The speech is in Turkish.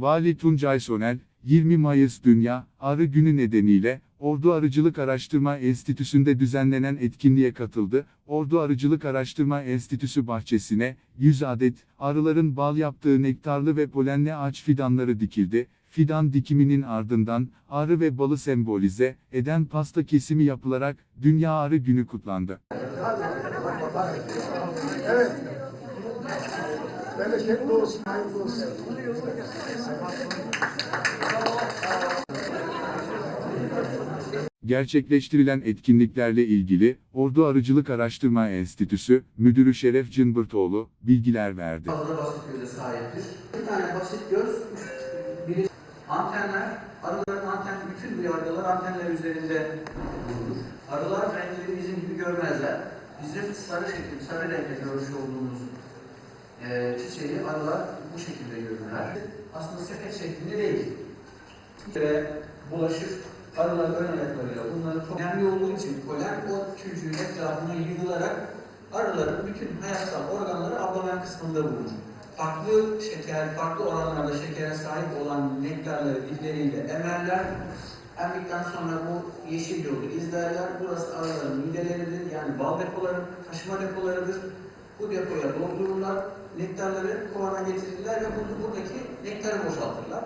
Vali Tuncay Soner, 20 Mayıs Dünya Arı Günü nedeniyle Ordu Arıcılık Araştırma Enstitüsü'nde düzenlenen etkinliğe katıldı. Ordu Arıcılık Araştırma Enstitüsü bahçesine 100 adet arıların bal yaptığı nektarlı ve polenli ağaç fidanları dikildi. Fidan dikiminin ardından arı ve balı sembolize eden pasta kesimi yapılarak Dünya Arı Günü kutlandı. Evet. Bereketli olsun, hayırlı olsun. Gerçekleştirilen etkinliklerle ilgili Ordu Arıcılık Araştırma Enstitüsü Müdürü Şeref Cımbırtoğlu bilgiler verdi. fazla basit göze sahiptir. Bir tane basit göz, biri antenler, arıların anten, bütün bu yargılar antenler üzerinde bulunur. Arılar renkleri bizim gibi görmezler. Bizim sarı şekil, sarı renkte görmüş olduğumuz çiçeği arılar bu şekilde görürler. Aslında sepet şeklinde değil. Ve bulaşır, arılar ön ayaklarıyla bunları çok önemli olduğu için polen o tücüğün etrafına yığılarak arıların bütün hayatsal organları abdomen kısmında bulunur. Farklı şeker, farklı oranlarda şekere sahip olan nektarları dilleriyle emerler. Emdikten sonra bu yeşil yolu izlerler. Burası arıların mideleridir. Yani bal depoları, taşıma depolarıdır. Bu depoya doldururlar. Nektarları kovana getirirler ve buradaki nektarı boşaltırlar.